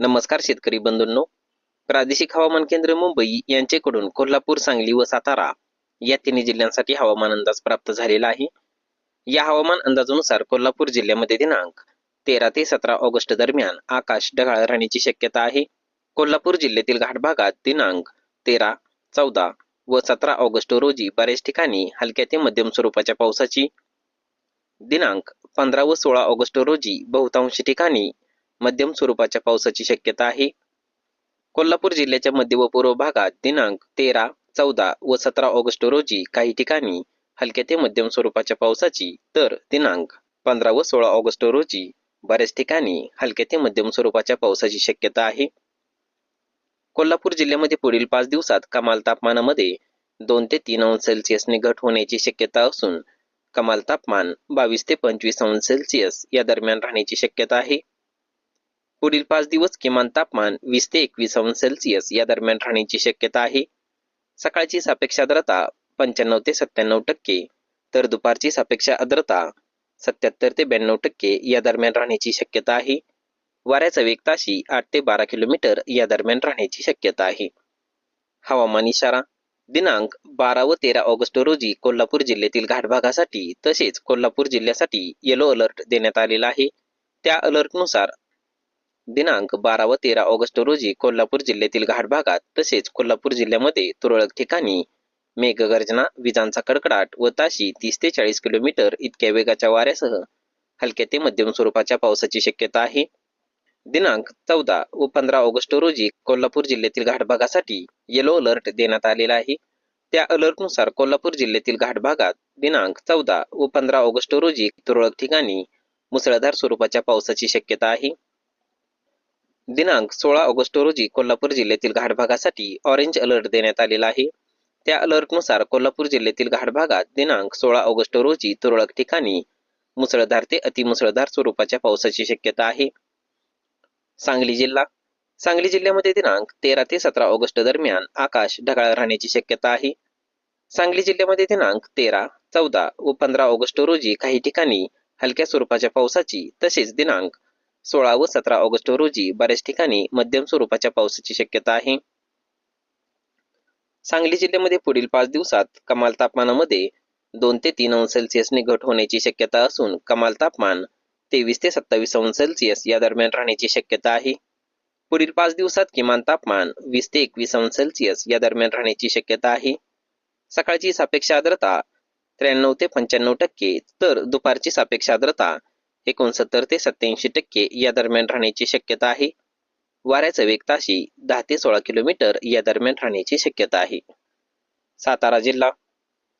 नमस्कार शेतकरी बंधूंनो. प्रादेशिक हवामान केंद्र मुंबई यांच्याकडून कोल्हापूर सांगली व सातारा या तिन्ही जिल्ह्यांसाठी हवामान अंदाज प्राप्त झालेला आहे. या हवामान अंदाजानुसार कोल्हापूर जिल्ह्यामध्ये दिनांक तेरा ते सतरा ऑगस्ट दरम्यान आकाश ढगाळ राहण्याची शक्यता आहे. कोल्हापूर जिल्ह्यातील घाट भागात दिनांक तेरा चौदा व सतरा ऑगस्ट रोजी बऱ्याच ठिकाणी हलक्या ते मध्यम स्वरूपाच्या पावसाची दिनांक पंधरा व सोळा ऑगस्ट रोजी बहुतांश ठिकाणी मध्यम स्वरूपाच्या पावसाची शक्यता आहे. कोल्हापूर जिल्ह्याच्या मध्य व पूर्व भागात दिनांक तेरा चौदा व सतरा ऑगस्ट रोजी काही ठिकाणी हलक्या ते मध्यम स्वरूपाच्या पावसाची तर दिनांक पंधरा व सोळा ऑगस्ट रोजी बऱ्याच ठिकाणी हलक्या ते मध्यम स्वरूपाच्या पावसाची शक्यता आहे. कोल्हापूर जिल्ह्यामध्ये पुढील पाच दिवसात कमाल तापमानामध्ये दोन ते तीन अंश सेल्सिअसने घट होण्याची शक्यता असून कमाल तापमान बावीस ते पंचवीस अंश सेल्सिअस या दरम्यान राहण्याची शक्यता आहे. पुढील पाच दिवस किमान तापमान वीस ते एकवीस अंश सेल्सिअस या दरम्यान राहण्याची शक्यता आहे. सकाळची सापेक्ष आर्द्रता पंच्याण्णव ते सत्त्याण्णव टक्के तर दुपारची सापेक्ष आर्द्रता सत्याहत्तर ते ब्याण्णव टक्के या दरम्यान राहण्याची शक्यता आहे. वाऱ्याचा वेग ताशी आठ ते बारा किलोमीटर या दरम्यान राहण्याची शक्यता आहे. हवामान इशारा दिनांक बारा व तेरा ऑगस्ट रोजी कोल्हापूर जिल्ह्यातील घाटभागासाठी तसेच कोल्हापूर जिल्ह्यासाठी येलो अलर्ट देण्यात आलेला आहे. त्या अलर्टनुसार दिनांक बारा व तेरा ऑगस्ट रोजी कोल्हापूर जिल्ह्यातील घाटभागात तसेच कोल्हापूर जिल्ह्यामध्ये तुरळक ठिकाणी मेघगर्जना विजांचा कडकडाट व ताशी तीस ते चाळीस किलोमीटर इतक्या वेगाच्या वाऱ्यासह हलक्या ते मध्यम स्वरूपाच्या पावसाची शक्यता आहे. दिनांक चौदा व पंधरा ऑगस्ट रोजी कोल्हापूर जिल्ह्यातील घाटभागासाठी येलो अलर्ट देण्यात आलेला आहे. त्या अलर्टनुसार कोल्हापूर जिल्ह्यातील घाटभागात दिनांक चौदा व पंधरा ऑगस्ट रोजी तुरळक ठिकाणी मुसळधार स्वरूपाच्या पावसाची शक्यता आहे. दिनांक सोळा ऑगस्ट रोजी कोल्हापूर जिल्ह्यातील घाट भागासाठी ऑरेंज अलर्ट देण्यात आलेला आहे. त्या अलर्टनुसार कोल्हापूर जिल्ह्यातील घाटभागात दिनांक सोळा ऑगस्ट रोजी तुरळक ठिकाणी मुसळधार ते अतिमुसळधार स्वरूपाच्या पावसाची शक्यता आहे. सांगली जिल्हा सांगली जिल्ह्यामध्ये दिनांक तेरा ते सतरा ऑगस्ट दरम्यान आकाश ढगाळ राहण्याची शक्यता आहे. सांगली जिल्ह्यामध्ये दिनांक तेरा चौदा व पंधरा ऑगस्ट रोजी काही ठिकाणी हलक्या स्वरूपाच्या पावसाची तसेच दिनांक सोळा व सतरा ऑगस्ट रोजी बऱ्याच ठिकाणी मध्यम स्वरूपाच्या पावसाची शक्यता आहे. सांगली जिल्ह्यामध्ये पुढील पाच दिवसात कमाल तापमानामध्ये दोन ते तीन अंश सेल्सिअसने घट होण्याची शक्यता असून कमाल तापमान तेवीस ते सत्तावीस अंश सेल्सिअस या दरम्यान राहण्याची शक्यता आहे. पुढील पाच दिवसात किमान तापमान वीस ते एकवीस अंश सेल्सिअस या दरम्यान राहण्याची शक्यता आहे. सकाळची सापेक्ष आर्द्रता त्र्याण्णव ते पंच्याण्णव टक्के तर दुपारची सापेक्ष आर्द्रता एकोणसत्तर ते सत्याऐंशी टक्के या दरम्यान राहण्याची शक्यता आहे. वाऱ्याचा वेग ताशी दहा ते सोळा किलोमीटर या दरम्यान राहण्याची शक्यता आहे. सातारा जिल्हा.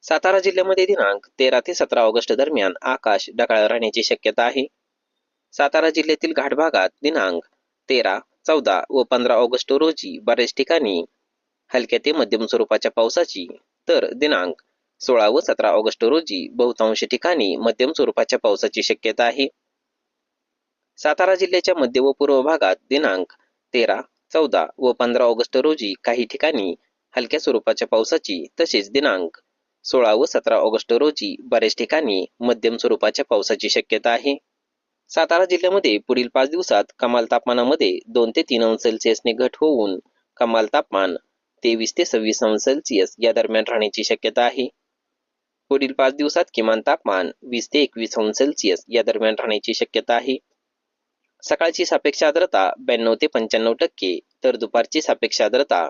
सातारा जिल्ह्यामध्ये दिनांक तेरा ते सतरा ऑगस्ट दरम्यान आकाश ढगाळ राहण्याची शक्यता आहे. सातारा जिल्ह्यातील घाट भागात दिनांक तेरा चौदा व पंधरा ऑगस्ट रोजी बऱ्याच ठिकाणी हलक्या ते मध्यम स्वरूपाच्या पावसाची तर दिनांक सोळा व सतरा ऑगस्ट रोजी बहुतांश ठिकाणी मध्यम स्वरूपाच्या पावसाची शक्यता आहे. सातारा जिल्ह्याच्या मध्य व पूर्व भागात दिनांक तेरा चौदा व पंधरा ऑगस्ट रोजी काही ठिकाणी हलक्या स्वरूपाच्या पावसाची तसेच दिनांक सोळा व सतरा ऑगस्ट रोजी बऱ्याच ठिकाणी मध्यम स्वरूपाच्या पावसाची शक्यता आहे. सातारा जिल्ह्यामध्ये पुढील पाच दिवसात कमाल तापमानामध्ये दोन ते तीन अंश सेल्सिअसने घट होऊन कमाल तापमान तेवीस ते सव्वीस अंश सेल्सिअस या दरम्यान राहण्याची शक्यता आहे. पुढील पाच दिवसात किमान तापमान वीस ते एकवीस अंश सेल्सिअस या दरम्यान राहण्याची शक्यता आहे. सकाळची सापेक्ष आर्द्रता ब्याण्णव ते पंच्याण्णव टक्के तर दुपारची सापेक्ष आर्द्रता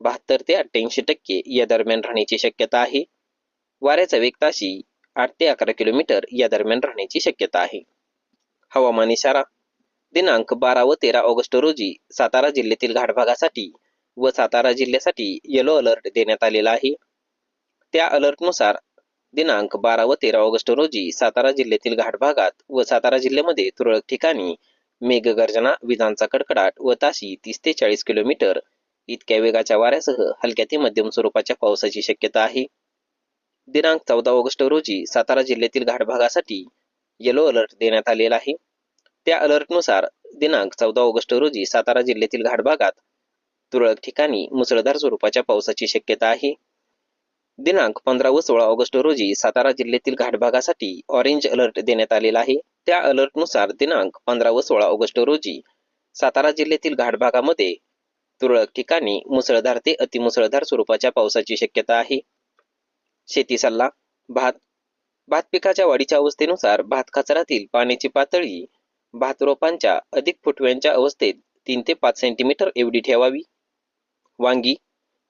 बहात्तर ते अठ्ठ्याऐंशी टक्के या दरम्यान राहण्याची शक्यता आहे. वाऱ्याचा वेग ताशी आठ ते अकरा किलोमीटर या दरम्यान राहण्याची शक्यता आहे. हवामान इशारा दिनांक बारा व तेरा ऑगस्ट रोजी सातारा जिल्ह्यातील घाटभागासाठी व सातारा जिल्ह्यासाठी येलो अलर्ट देण्यात आलेला आहे. त्या अलर्टनुसार दिनांक बारा व तेरा ऑगस्ट रोजी सातारा जिल्ह्यातील घाट भागात व सातारा जिल्ह्यामध्ये तुरळक ठिकाणी मेघगर्जना विजांचा कडकडाट व ताशी तीस ते चाळीस किलोमीटर. इतक्या वेगाच्या वाऱ्यासह हलक्या ते मध्यम स्वरूपाच्या पावसाची शक्यता आहे. दिनांक चौदा ऑगस्ट रोजी सातारा जिल्ह्यातील घाटभागासाठी येलो अलर्ट देण्यात आलेला आहे. त्या अलर्टनुसार दिनांक चौदा ऑगस्ट रोजी सातारा जिल्ह्यातील घाट भागात तुरळक ठिकाणी मुसळधार स्वरूपाच्या पावसाची शक्यता आहे. दिनांक पंधरा व सोळा ऑगस्ट रोजी सातारा जिल्ह्यातील घाटभागासाठी ऑरेंज अलर्ट देण्यात आलेला आहे. त्या अलर्टनुसार दिनांक पंधरा व सोळा ऑगस्ट रोजी सातारा जिल्ह्यातील घाटभागामध्ये तुरळक ठिकाणी मुसळधार ते अतिमुसळधार स्वरूपाच्या पावसाची शक्यता आहे. शेती सल्ला भात. भात पिकाच्या वाढीच्या अवस्थेनुसार भात खाचरातील पाण्याची पातळी भात रोपांच्या अधिक फुटव्यांच्या अवस्थेत तीन ते पाच सेंटीमीटर एवढी ठेवावी. वांगी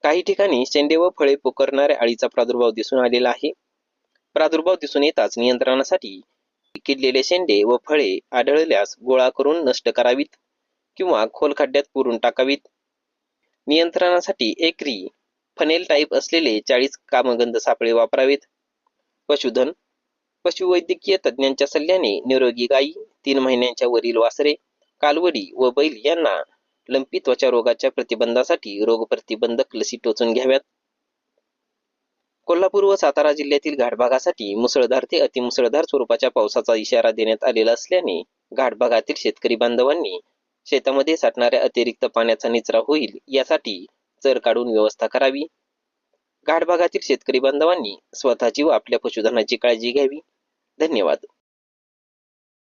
काही ठिकाणी शेंडे व फळे पोकरणाऱ्या अळीचा प्रादुर्भाव दिसून आलेला आहे. प्रादुर्भाव दिसून येताच नियंत्रणासाठी किडलेले शेंडे व फळे आढळल्यास गोळा करून नष्ट करावीत किंवा खोल खड्ड्यात पुरून टाकावीत. नियंत्रणासाठी एकरी फनेल टाईप असलेले चाळीस कामगंध सापळे वापरावेत. पशुधन पशुवैद्यकीय तज्ज्ञांच्या सल्ल्याने निरोगी गायी तीन महिन्यांच्या वरील वासरे कालवडी व बैल यांना लंपी त्वचा रोगाच्या प्रतिबंधासाठी रोगप्रतिबंधक लसी टोचून घ्याव्यात. कोल्हापूर व सातारा जिल्ह्यातील घाटभागासाठी मुसळधार ते अतिमुसळधार स्वरूपाच्या पावसाचा इशारा देण्यात आलेला असल्याने घाटभागातील शेतकरी बांधवांनी शेतामध्ये साठणाऱ्या अतिरिक्त पाण्याचा निचरा होईल यासाठी चर काढून व्यवस्था करावी. घाटभागातील शेतकरी बांधवांनी स्वतःची व आपल्या पशुधनाची काळजी घ्यावी. धन्यवाद.